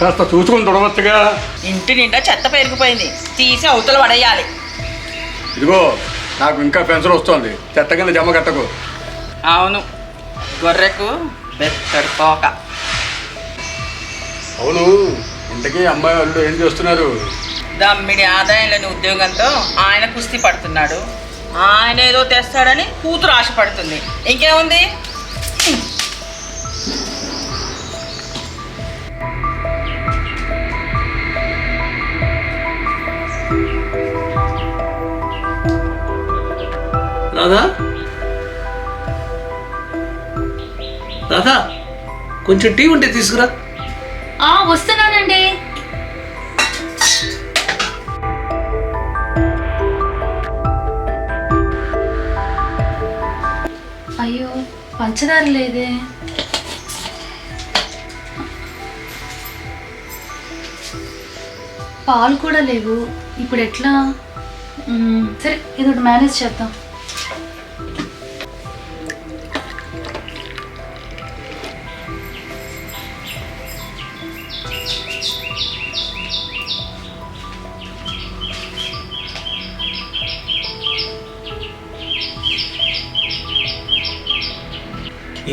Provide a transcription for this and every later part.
కాస్త చూసుకొని తుడవచ్చుగా ఇంటి నిండా చెత్త పెరిగిపోయింది తీసి అవతల పడేయాలి. ఇదిగో నాకు ఇంకా పెన్షన్ వస్తుంది. చెత్త కింద జమ కట్టకు. అవును గొర్రెకు బెత్తడి తోక. అవును ఇంతకీ అమ్మాయి వాళ్ళు ఏం చేస్తున్నారు? దమ్మిడి ఆదాయం లేని ఉద్యోగంతో ఆయన కుస్తీ పడుతున్నాడు. ఆయన ఏదో తెస్తాడని కూతురు ఆశపడుతుంది. ఇంకేముంది? రాధా? రాధా కొంచెం టీ ఉంటే తీసుకురా. ఆ వస్తున్నానండి. అయ్యో పంచదార లేదే. పాలు కూడా లేవు. ఇప్పుడు ఎట్లా? సరే ఇది ఒకటి మేనేజ్ చేద్దాం.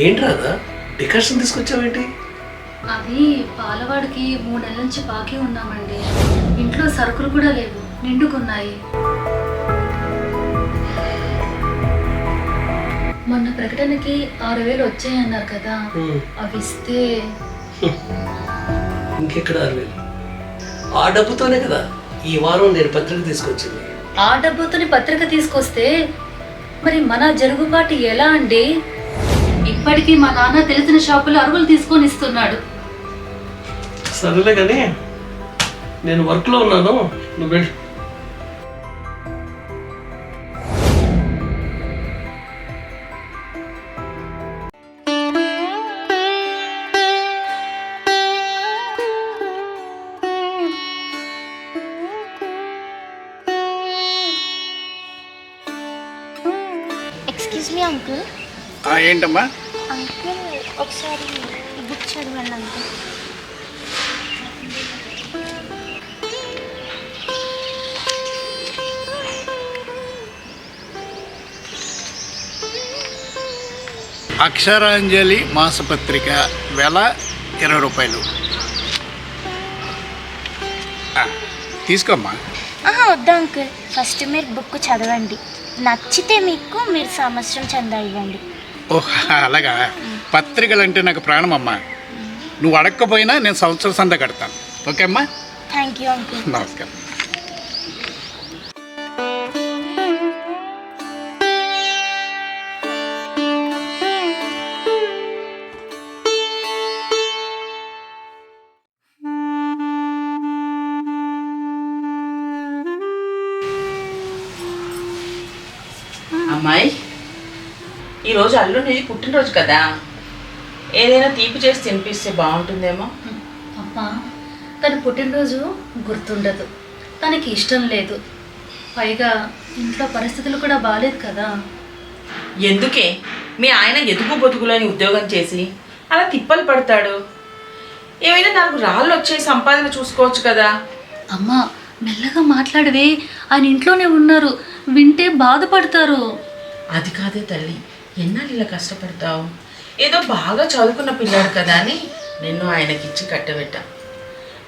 ఏంటి రాధా డికర్షన్ తీసుకొచ్చావేంటి? అది పాలవాడికి మూడు నెలల నుంచి బాకీ ఉన్నామండి. ఇంట్లో సరుకులు కూడా లేవు నిండుకున్నాయి. మొన్న ప్రకటనకి ఆరు వేలు వచ్చాయన్నారు కదా అవి ఇస్తే ఇంకెక్కడ అరవేలు ఆ డబ్బుతోనే కదా ఈ వారం నేను పత్రిక తీసుకొచ్చింది. ఆ డబ్బుతోని పత్రిక తీసుకొస్తే మరి మన జరుగుబాటు ఎలా అండి? ఇప్పటికీ మా నాన్న తెలిసిన షాపులో అరువులు తీసుకొని ఇస్తున్నాడు. సరేలే కానీ నేను వర్క్లో ఉన్నాను. నువ్వు ఏంటమ్మా? అంకుల్ ఒకసారి బుక్ చదవండి అంకుల్ అక్షరాంజలి మాసపత్రిక వెల ఇరవై రూపాయలు. తీసుకోమ్మా. వద్దు అంకుల్ ఫస్ట్ మీరు బుక్ చదవండి. నచ్చితే మీకు మీరు సంవత్సరం చందా ఇవ్వండి. ఓహ్ అలాగా? పత్రికలు అంటే నాకు ప్రాణం అమ్మా నువ్వు అడగకపోయినా నేను సంవత్సరం సంద కడతాను. ఓకే అమ్మా? థ్యాంక్ యూ అంకుల్ నమస్కారం. ఈరోజు అల్లుని పుట్టినరోజు కదా. ఏదైనా తీపి చేసి తినిపిస్తే బాగుంటుందేమో? అమ్మా తన పుట్టినరోజు గుర్తుండదు. తనకి ఇష్టం లేదు. పైగా ఇంట్లో పరిస్థితులు కూడా బాగాలేదు కదా. ఎందుకే? మీ ఆయన ఎదుగు బొదుగులని ఉద్యోగం చేసి అలా తిప్పలు పడతాడు. ఏమైనా నాకు రాళ్ళు వచ్చే సంపాదన చూసుకోవచ్చు కదా. అమ్మా మెల్లగా మాట్లాడవే. ఆయన ఇంట్లోనే ఉన్నారు. వింటే బాధపడతారు. అది కాదే తల్లి. ఎన్నాళ్ళు ఇలా కష్టపడతావు? ఏదో బాగా చదువుకున్న పిల్లాడు కదా అని నిన్ను ఆయనకిచ్చి కట్టబెట్టా.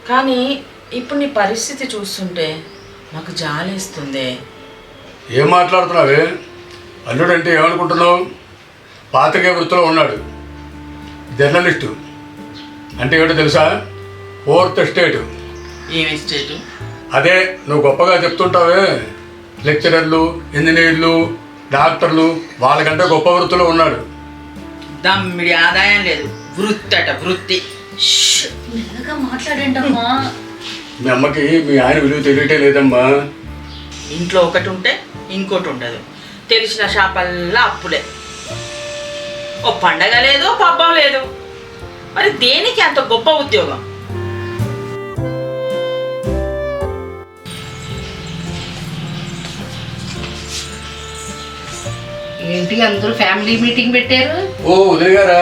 కానీ ఇప్పుడు నీ పరిస్థితి చూస్తుంటే నాకు జాలేస్తుంది. ఏం మాట్లాడుతున్నావే? అల్లుడంటే ఏమనుకుంటున్నావు? పాత్రికే వృత్తిలో ఉన్నాడు. జర్నలిస్టు. అంటే ఏమిటో తెలుసా? Fourth state. ఏమి స్టేటు? అదే నువ్వు గొప్పగా చెప్తుంటావే. లెక్చరర్లు ఇంజనీర్లు డాక్టర్లు వాళ్ళకంటే గొప్ప వృత్తిలో ఉన్నాడు దమ్మిడి ఆదాయం లేదు. వృత్తి అట వృత్తి. ష్, మెల్లగా మాట్లాడండి అమ్మా మీ అమ్మకి మీ ఆయన విలువ తెలియటే లేదమ్మా. ఇంట్లో ఒకటి ఉంటే ఇంకోటి ఉండదు. తెలిసిన షాపల్లా అప్పులే. ఓ పండగ లేదు పబ్బం లేదు. మరి దేనికి అంత గొప్ప ఉద్యోగం? ఏంటి అందరూ ఫ్యామిలీ మీటింగ్ పెట్టారు? ఓ ఉదయ్ గారా?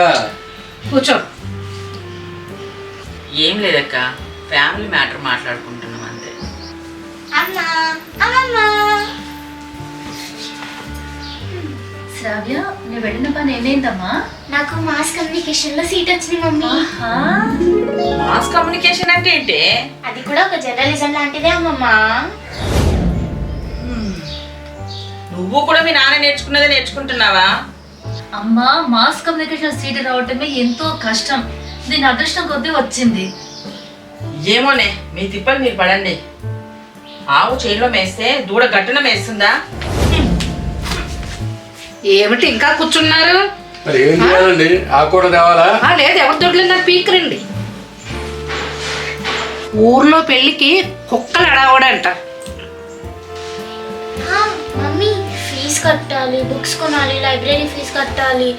కూర్చో. ఏం లేదక్క ఫ్యామిలీ మ్యాటర్ మాట్లాడుకుంటున్నాం అంతే. అమ్మ అమ్మమ్మ. శ్రావ్య నువ్వు వెళ్ళిన పని ఏమైందమ్మా? నాకు మాస్ కమ్యూనికేషన్లో సీట్ వచ్చింది మమ్మీ. ఆహా. మాస్ కమ్యూనికేషన్ అంటే ఏంటి? అది కూడా ఒక జర్నలిజం లాంటిదే అమ్మమ్మ. నువ్వు కూడా మీ నాన్న నేర్చుకున్నదే నేర్చుకుంటున్నావా? అమ్మా మాస్ కమ్యూనికేషన్ సీట్ రావటమే ఎంతో కష్టం. దీని అదృష్టం కొద్దీ వచ్చింది. ఏమోనే మీ తిప్పలు మీరు పడండి. ఆవు చేతిలో మేస్తే దూడ గట్టున మేస్తుందా? ఏమిటి ఇంకా కూర్చున్నారు? మరి ఏం చేయాలండి? ఆ కూడా తేవాలా ఆ, లేదు ఎవరి దొడ్లు పీకరండి. ఊర్లో పెళ్ళికి కుక్కలు అడావడంట. కట్టాలి బుక్స్ కొనాలి లైబ్రరీ ఫీజు కట్టాలి.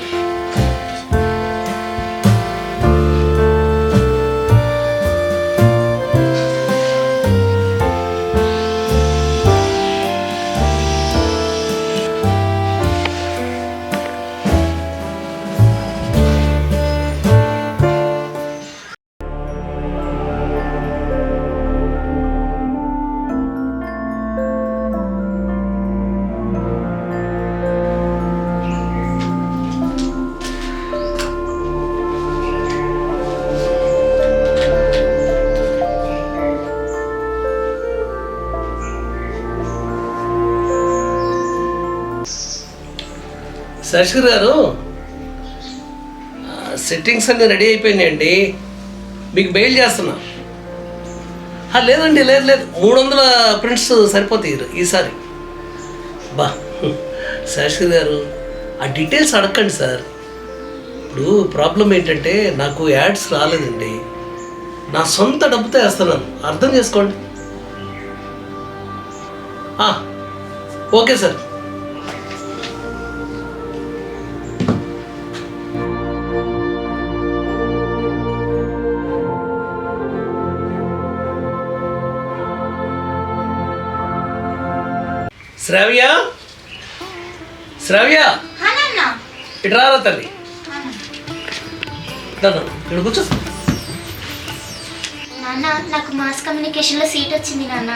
శశికర్ గారు సెట్టింగ్స్ అన్నీ రెడీ అయిపోయినాయండి. మీకు బెయిల్ చేస్తున్నా. లేదండి లేదు లేదు. మూడు వందల ప్రింట్స్ సరిపోతాయి ఈసారి. బా శశికర్ గారు ఆ డీటెయిల్స్ అడగండి సార్. ఇప్పుడు ప్రాబ్లం ఏంటంటే నాకు యాడ్స్ రాలేదండి. నా సొంత డబ్బుతో వేస్తున్నాను. అర్థం చేసుకోండి. Okay sir. శ్రావ్య? శ్రావ్య? ఆ, నాన్న ఇటు రారా తల్లి. ఇక్కడ కూర్చో. నాన్న నాకు మాస్ కమ్యూనికేషన్లో సీట్ వచ్చింది నాన్న.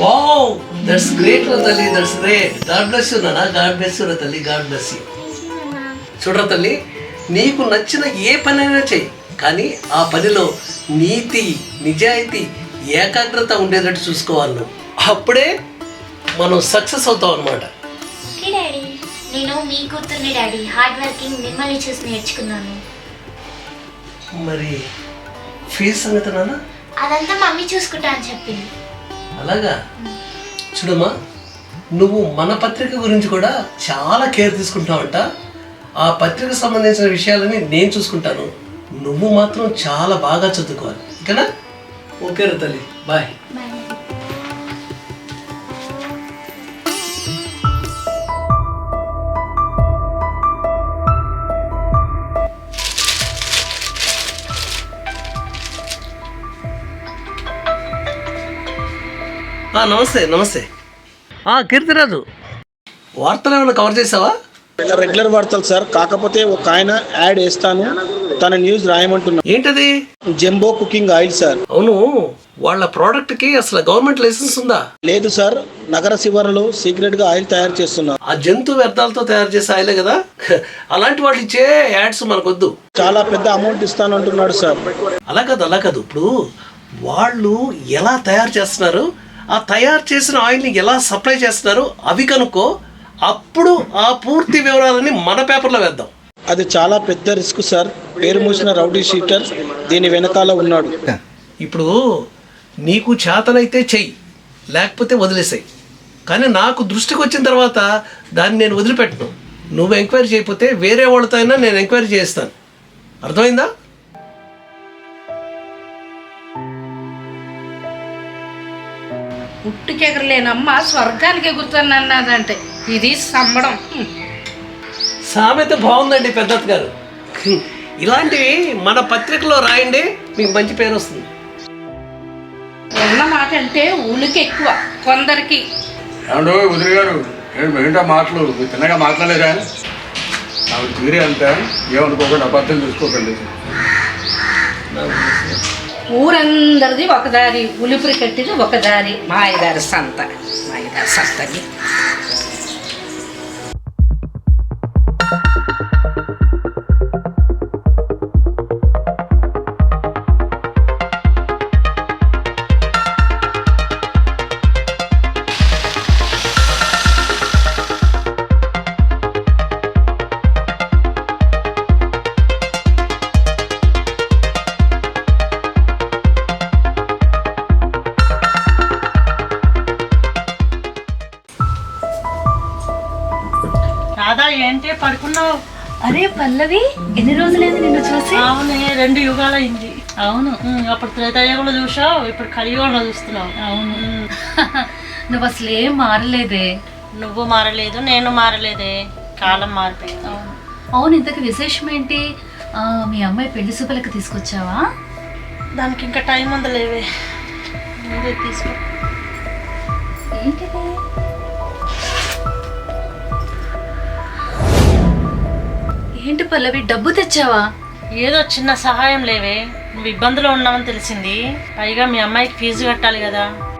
వావ్ దట్స్ గ్రేట్ రా తల్లి that's great God bless you నాన్న. గాడ్ బ్లెస్ యూ రా తల్లి గాడ్ బ్లెస్ యూ చూడరా తల్లి నీకు నచ్చిన ఏ పనైనా చెయ్యి కానీ ఆ పనిలో నీతి నిజాయితీ ఏకాగ్రత ఉండేటట్టు చూసుకోవాలి నువ్వు. అప్పుడే మనం సక్సెస్ అవుతాం అనమాట డాడీ. నేను మీ కూతుర్ని డాడీ. హార్డ్ వర్కింగ్ మిమ్మల్ని చూసి నేర్చుకున్నాను. మరి ఫీజు సంగతి నాన్న? అదంతా మమ్మీ చూసుకుంటా అని చెప్పింది. అలాగా? చూడమ్మా నువ్వు మన పత్రిక గురించి కూడా చాలా కేర్ తీసుకుంటావంట. ఆ పత్రిక సంబంధించిన విషయాలని నేను చూసుకుంటాను. నువ్వు మాత్రం చాలా బాగా చదువుకోవాలి. ఓకేనా? ఓకే తల్లి బాయ్. బాయ్. నమస్తే నమస్తే. ఆ, కీర్తిరాజు. వార్తలు ఏమైనా కవర్ చేసావా? రెగ్యులర్ వార్తలు సార్ కాకపోతే ఒక ఆయన యాడ్ వేస్తాను. తన న్యూస్ రాయమంటున్నా. ఏంటది? జంబో కుకింగ్ ఆయిల్ సార్ అవును. వాళ్ళ ప్రోడక్ట్కి అసలు గవర్నమెంట్ లైసెన్స్ ఉందా? లేదు సార్ నగర శివారులో సీక్రెట్గా ఆయిల్ తయారు చేస్తున్నారు ఆ జంతు వ్యర్థాలతో తయారు చేసే ఆయిలే కదా? అలాంటి వాళ్ళు ఇచ్చే యాడ్స్ మనకొద్దు. చాలా పెద్ద అమౌంట్ ఇస్తానంటున్నాడు సార్ అలా కాదు అలా కాదు. ఇప్పుడు వాళ్ళు ఎలా తయారు చేస్తున్నారు? ఆ తయారు చేసిన ఆయిల్ని ఎలా సప్లై చేస్తున్నారు అవి కనుక్కో అప్పుడు ఆ పూర్తి వివరాలని మన పేపర్లో వేద్దాం. అది చాలా పెద్ద రిస్క్ సార్. పేరు మూసిన రౌడీ షీటర్ దీని వెనకాల ఉన్నాడు. ఇప్పుడు నీకు చేతనైతే చెయ్యి లేకపోతే వదిలేసాయి. కానీ నాకు దృష్టికి వచ్చిన తర్వాత దాన్ని నేను వదిలిపెట్టను. నువ్వు ఎంక్వైరీ చేయకపోతే వేరే వాళ్ళతో అయినా నేను ఎంక్వైరీ చేస్తాను అర్థమైందా? పుట్టుకెగరలేనమ్మ స్వర్గానికి ఎగురుతానన్నదంటే ఇది సంబడం. సామెత బాగుందండి పెద్దత్ గారు. ఇలాంటివి మన పత్రికలో రాయండి మీకు మంచి పేరు వస్తుంది. ఉన్న మాట అంటే ఉలికి ఎక్కువ కొందరికి. ఏమండో వదిలి గారు ఏంటి ఏంటో మాటలు మీరు తిన్నగా మాట్లాడలేదా? ఆవిడ తీరే అంతా ఏమనుకోకుండా అబద్ధం చూసుకోకండి. ఊరందరిది ఒకదారి ఉలిపిరి కట్టిది ఒకదారి మాయదారి సంత. మాయదారి సంతని రాధా ఏంటి పడుకున్నావు? అరే పల్లవి ఎన్ని రోజులైంది నిన్ను చూసి? అవును రెండు యుగాలు అయింది అవును అప్పుడు త్రేతాయుగంలో చూసావు ఇప్పుడు కలియుగంలో చూస్తున్నావు. అవును. నువ్వు అసలు ఏం మారలేదే? నువ్వు మారలేదు నేను మారలేదే. కాలం మారిపోయింది. అవును. అవును ఇంతకు విశేషం ఏంటి? మీ అమ్మాయి పెళ్ళి శుభలకు తీసుకొచ్చావా? దానికి ఇంకా టైం ఉందలేవే. నువ్వే తీసుకో. ఏంటిది? ఏంటి పల్లవి డబ్బు తెచ్చావా? ఏదో చిన్న సహాయం లేవే. నువ్వు ఇబ్బందులో ఉన్నావని తెలిసింది. పైగా మీ అమ్మాయికి ఫీజు కట్టాలి కదా.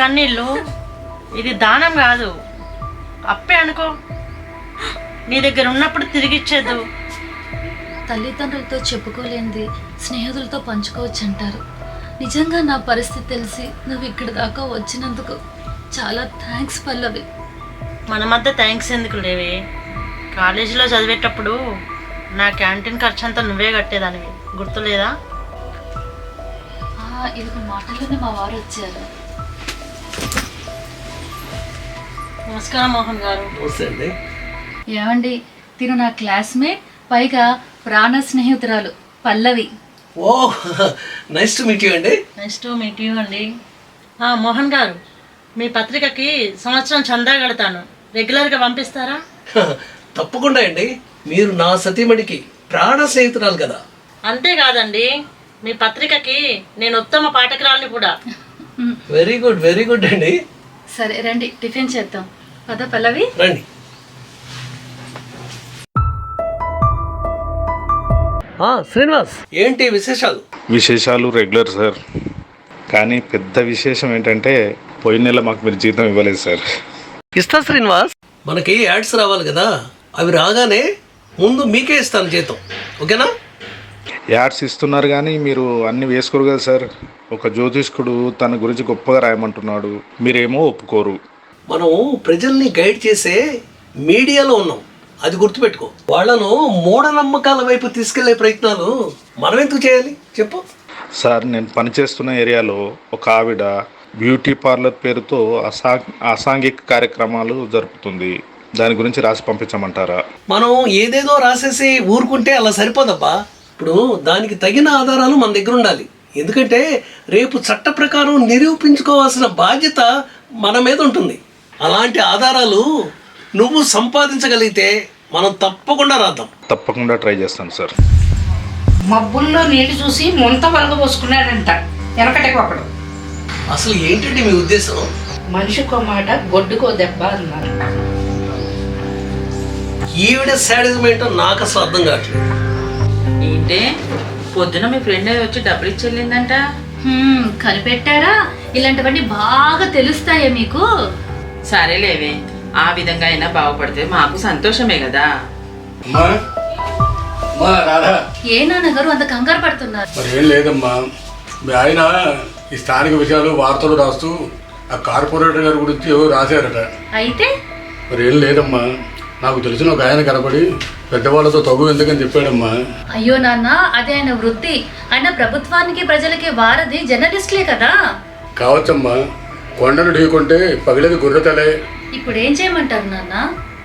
కన్నీళ్ళు. ఇది దానం కాదు. అప్పే అనుకో. నీ దగ్గర ఉన్నప్పుడు తిరిగి ఇచ్చేద్దు తల్లిదండ్రులతో చెప్పుకోలేనిది స్నేహితులతో పంచుకోవచ్చు అంటారు నిజంగా నా పరిస్థితి తెలిసి నువ్వు ఇక్కడి దాకా వచ్చినందుకు చాలా థ్యాంక్స్ పల్లవి. మన మధ్య థ్యాంక్స్ ఎందుకు లేవే? కాలేజీలో చదివేటప్పుడు నా క్యాంటీన్ ఖర్చు అంతా నువ్వే కట్టేదానివి. గుర్తులేదా? ఆ, ఇదిగో మాటల్లోనే మా వారు వచ్చారు. నమస్కారం మోహన్ గారు. అండి. ఏమండి తిను నా క్లాస్మేట్ పైగా ప్రాణ స్నేహితురాలు Pallavi. Oh nice to meet you అండి. నెక్స్ట్ మీట్ యూ అండి. ఆ, మోహన్ గారు మీ పత్రికకి సంవత్సరం చందా కడతాను. రెగ్యులర్గా పంపిస్తారా? తప్పకుండా అండి. మీరు నా సతీమణికి ప్రాణ స్నేహితురాలు కదా. అంతేకాదండి మీ పత్రికకి నేను ఉత్తమ పాఠకురాలిని కూడా. వెరీ గుడ్ వెరీ గుడ్ అండి. సరే రండి టిఫిన్ చేద్దాం. పద పల్లవి. రండి. శ్రీనివాస్. ఏంటి విశేషాలు? విశేషాలు రెగ్యులర్ సార్. కానీ పెద్ద విశేషం ఏంటంటే పోయిన నెల మాకు మీరు జీతం ఇవ్వలేదు సార్. ఇస్తా శ్రీనివాస్. మనకి యాడ్స్ రావాలి కదా. అవి రాగానే ముందు మీకే ఇస్తాను జీతం. ఓకేనా? యాడ్స్ ఇస్తున్నారు కానీ మీరు అన్ని వేసుకోరు కదా సార్. ఒక జ్యోతిష్కుడు తన గురించి గొప్పగా రాయమంటున్నాడు. మీరేమో ఒప్పుకోరు. మనం ప్రజల్ని గైడ్ చేసే మీడియాలో ఉన్నాం. అది గుర్తుపెట్టుకో. వాళ్ళను మూఢనమ్మకాల వైపు తీసుకెళ్ళే ప్రయత్నాలు మనం ఎందుకు చేయాలి? చెప్పు. సార్ నేను పనిచేస్తున్న ఏరియాలో ఒక ఆవిడ బ్యూటీ పార్లర్ పేరుతో అసా అసాంఘిక కార్యక్రమాలు జరుపుతుంది. దాని గురించి రాసి పంపించమంటారా? మనం ఏదేదో రాసేసి ఊరుకుంటే అలా సరిపోదబ్బా. ఇప్పుడు దానికి తగిన ఆధారాలు మన దగ్గర ఉండాలి. ఎందుకంటే రేపు చట్ట ప్రకారం నిరూపించుకోవాల్సిన బాధ్యత మన మీద ఉంటుంది. అలాంటి ఆధారాలు నువ్వు సంపాదించగలిగితే మనం తప్పకుండా రాద్దాం. తప్పకుండా ట్రై చేస్తాను సార్. మబ్బుల్లో నీళ్ళు చూసి ముంత వలగబోసుకున్నాడంట వెనకటికి ఒకడు. అసలు ఏంటండి మీ ఉద్దేశం? మనిషికో మాట గొడ్డుకో దెబ్బ అన్నారు. ఈవిడ శాడిజం ఏంటో నాకు అసలు అర్థం కావట్లేదు. ఏంటే? పొద్దున మీ ఫ్రెండ్ వచ్చి డబ్బులు ఇచ్చి వెళ్ళిందంట. హ్మ్, కనిపెట్టారా ఇలాంటివన్నీ బాగా తెలుస్తాయా మీకు? సరేలేవే ఆ విధంగా అయినా బాగుపడితే మాకు సంతోషమే కదా. అమ్మా. అమ్మా రాధా. ఏ నాన్నగారు అంత కంగారు పడుతున్నారు? మరి ఏం లేదమ్మా. మీ ఆయన ఈ స్థానిక విషయాలు వార్తలు రాస్తూ ఆ కార్పొరేటర్ గారి గురించి ఏవో రాశారట. అయితే? మరి ఏం లేదమ్మా. నాకు తెలిసిన ఒక ఆయన కనపడి పెద్దవాళ్ళతో తగు ఎందుకని చెప్పాడమ్మా. అయ్యో నాన్న అది ఆయన వృత్తి. ఆయన ప్రభుత్వానికి ప్రజలకి వారధి జర్నలిస్టులే కదా. కావచ్చమ్మా. కొండను ఢీకొంటే పగిలేది గుర్రతలే. ఇప్పుడు ఏం చేయమంటారు నాన్న?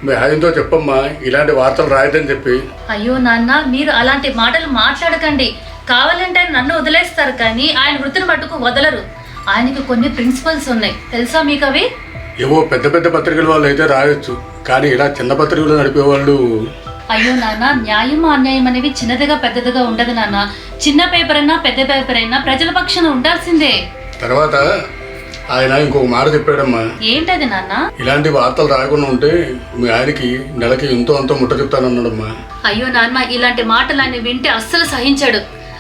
మీ ఆయనతో చెప్పమ్మా ఇలాంటి వార్తలు రాయదని చెప్పి. అయ్యో నాన్న మీరు అలాంటి మాటలు మాట్లాడకండి. కావాలంటే ఆయన నన్ను వదిలేస్తారు కానీ ఆయన వృత్తిని మట్టుకు వదలరు. ఆయనకి కొన్ని ప్రిన్సిపల్స్ ఉన్నాయి. తెలుసా మీకు అవి? ఏవో పెద్ద పెద్ద పత్రికల వాళ్ళు అయితే రాయొచ్చు కానీ ఇలా చిన్న పత్రికలు నడిపే వాళ్ళు అయ్యో నాన్న న్యాయం అన్యాయం అనేవి చిన్నదిగా పెద్దదిగా ఉండదు నాన్న. చిన్న పేపర్ అయినా పెద్ద పేపర్ అయినా ప్రజల పక్షాన ఉండాల్సిందే. తర్వాత ఆయన ఇంకొక మాట చెప్పాడమ్మా. ఏంటది నాన్న? ఇలాంటి వార్తలు రాకుండా ఉంటే మీ ఆయనకి నెలకి ఎంతో అంతో ముట్ట చెప్తానన్నాడమ్మా. అయ్యో నాన్న ఇలాంటి మాటలు ఆయన వింటే అస్సలు సహించాడు.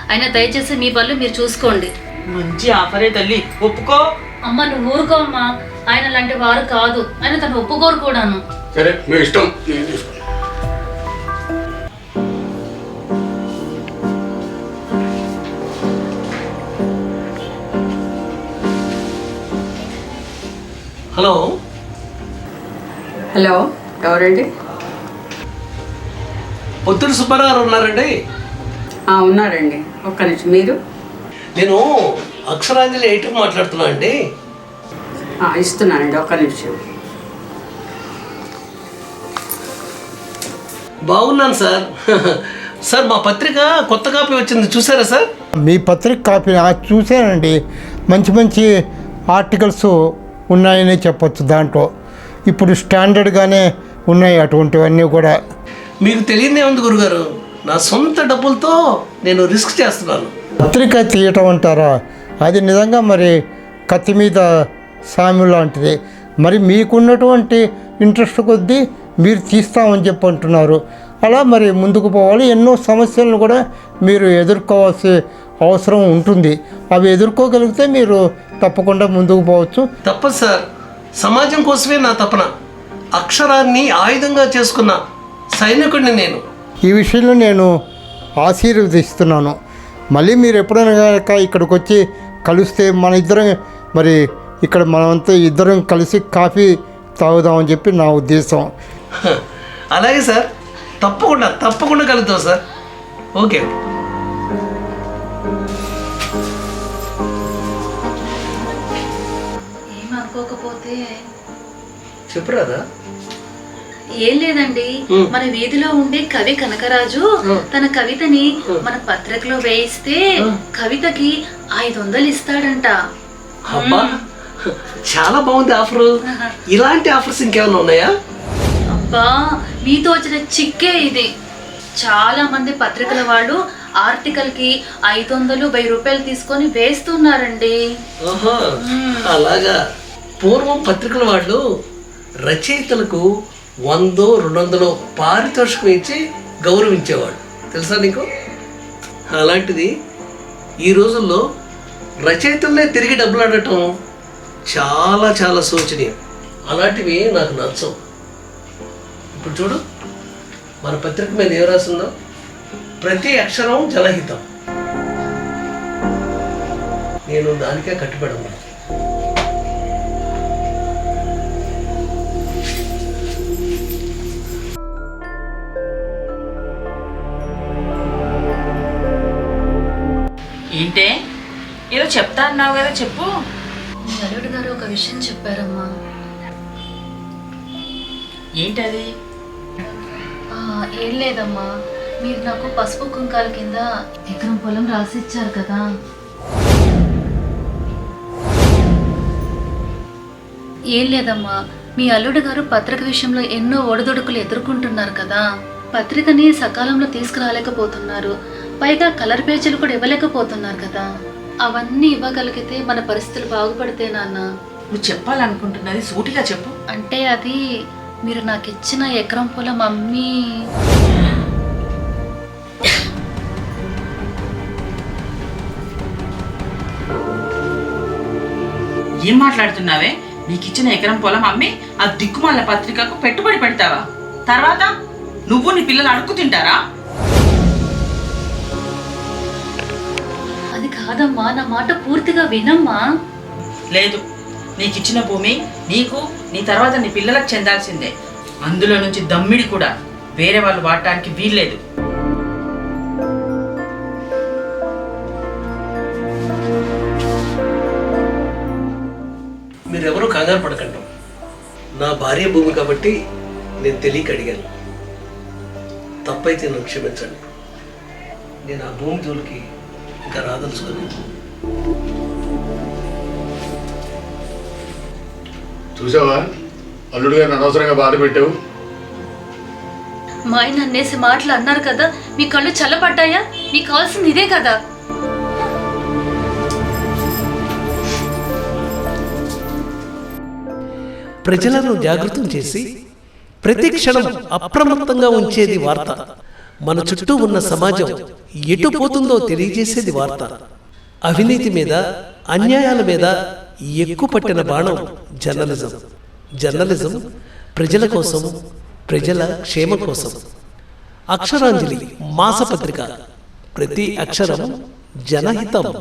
అయినా దయచేసి మీ పనులు మీరు చూసుకోండి. మంచి ఆఫరే తల్లి ఒప్పుకో. అమ్మ నువ్వు ఊరుకో అమ్మా. ఆయన లాంటి వారు కాదు. ఆయన తను ఒప్పుకోరు కూడాను. సరే మీ ఇష్టం. నేను. హలో. హలో ఎవరండి? పొత్తుడు సుబ్బారావు గారు ఉన్నారండి. ఆ, ఉన్నారండి. ఒక్క నిమిషం మీరు? నేను అక్షరాంజలి ఎయిట్కి మాట్లాడుతున్నా అండి. ఆ, ఇస్తున్నానండి ఒక్క నిమిషం. బాగున్నాను సార్. సార్ మా పత్రిక కొత్త కాపీ వచ్చింది చూసారా సార్? మీ పత్రిక కాపీ ఆ చూశానండి. మంచి మంచి ఆర్టికల్స్ ఉన్నాయని చెప్పొచ్చు దాంట్లో. ఇప్పుడు స్టాండర్డ్గానే ఉన్నాయి అటువంటివన్నీ కూడా. మీకు తెలియదే ఉంది గురుగారు నా సొంత డబ్బులతో నేను రిస్క్ చేస్తున్నాను. పత్రిక తీయటం అంటారా? అది నిజంగా మరి కత్తి మీద సామి లాంటిది. మరి మీకున్నటువంటి ఇంట్రెస్ట్ కొద్దీ మీరు తీస్తామని చెప్పి అంటున్నారు. అలా మరి ముందుకు పోవాలి. ఎన్నో సమస్యలను కూడా మీరు ఎదుర్కోవాల్సి అవసరం ఉంటుంది. అవి ఎదుర్కోగలిగితే మీరు తప్పకుండా ముందుకు పోవచ్చు. తప్పదు సార్. సమాజం కోసమే నా తపన. అక్షరాన్ని ఆయుధంగా చేసుకున్న సైనికుడిని నేను. ఈ విషయంలో నేను ఆశీర్వదిస్తున్నాను. మళ్ళీ మీరు ఎప్పుడైనా కనుక ఇక్కడికి వచ్చి కలిస్తే మన ఇద్దరం మరి ఇక్కడ మనమంతా ఇద్దరం కలిసి కాఫీ తాగుదామని చెప్పి నా ఉద్దేశం. అలాగే సార్. తప్పకుండా తప్పకుండా కలుగుతాం సార్. ఓకే. చెప్పురాదా? ఏం లేదండి. మన వీధిలో ఉండే కవి కనకరాజు తన కవితని మన పత్రికలో వేయిస్తే కవితకి ఐదు వందలు ఇస్తాడంట. అబ్బా. చాలా బాగుంది ఆఫర్. ఇలాంటి ఆఫర్స్ ఇంకేమైనా ఉన్నాయా? అబ్బా మీతో వచ్చిన చిక్కే ఇది. చాలా మంది పత్రికల వాళ్ళు ఆర్టికల్కి ఐదు వందలు వెయ్యి రూపాయలు తీసుకొని వేస్తున్నారండి. అలాగా. పూర్వం పత్రికల వాళ్ళు రచయితలకు వందో రెండు వందలో పారితోషికం ఇచ్చి గౌరవించేవాడు. తెలుసా నీకు? అలాంటిది ఈ రోజుల్లో రచయితలనే తిరిగి డబ్బులు అడటం చాలా చాలా శోచనీయం. అలాంటివి నాకు నచ్చవు. ఇప్పుడు చూడు మన పత్రిక మీద ఏం రాసిందో? ప్రతి అక్షరం జలహితం. నేను దానికే కట్టుబడి ఉన్నాను. ఏంటే? ఏదో చెప్తా అన్నావు కదా చెప్పు. మీ అల్లుడు గారు ఒక విషయం చెప్పారమ్మా. ఏంటది? ఆ, ఏం లేదమ్మా. మీరు నాకు పసుపు కుంకాల కింద ఎకరం పొలం రాసి ఇచ్చారు కదా. ఏం లేదమ్మా. మీ అల్లుడు గారు పత్రిక విషయంలో ఎన్నో ఒడిదుడుకులు ఎదుర్కొంటున్నారు కదా. పత్రికని సకాలంలో తీసుకురాలేకపోతున్నారు. పైగా కలర్ పేజీలు కూడా ఇవ్వలేకపోతున్నారు కదా. అవన్నీ ఇవ్వగలిగితే మన పరిస్థితులు బాగుపడితే నాన్న. నువ్వు చెప్పాలనుకుంటున్నది సూటిగా చెప్పు. అంటే అది మీరు నాకు ఇచ్చిన ఎకరం పొలం అమ్మి ఏం మాట్లాడుతున్నావే? నీకు ఇచ్చిన ఎకరం పొలం అమ్మి ఆ దిక్కుమాల పత్రికకు పెట్టుబడి పెడతావా? తర్వాత నువ్వు నీ పిల్లలు అడుక్కు తింటారా? కాదమ్మా నా మాట పూర్తిగా వినమ్మా. లేదు నీకు ఇచ్చిన భూమి నీకు నీ తర్వాత నీ పిల్లలకు చెందాల్సిందే. అందులో నుంచి దమ్మిడి కూడా వేరే వాళ్ళు వాడటానికి వీల్లేదు. మీరెవరూ కంగారు పడకండి. నా భార్య భూమి కాబట్టి నేను తెలియక అడిగాను. తప్పైతే నన్ను క్షమించండి. నేను ఆ భూమి జోలికి ఇంకా రాదలుచుకొని. చూసావా? అల్లుడు గారిని అనవసరంగా బాధ పెట్టావు. మా ఆయన అన్నేసి మాటలు అన్నారు కదా మీ కళ్ళు చల్లబడ్డాయా? మీకు కావాల్సింది ఇదే కదా. ప్రజలను జాగృతం చేసి ప్రతి క్షణం అప్రమత్తంగా ఉంచేది వార్త. మన చుట్టూ ఉన్న సమాజం ఎటు పోతుందో తెలియజేసేది వార్త. అవినీతి మీద అన్యాయాల మీద ఎక్కువ పట్టిన బాణం జర్నలిజం. జర్నలిజం ప్రజల కోసం ప్రజల క్షేమ కోసం. అక్షరాంజలి మాసపత్రిక. ప్రతి అక్షరం జనహితం.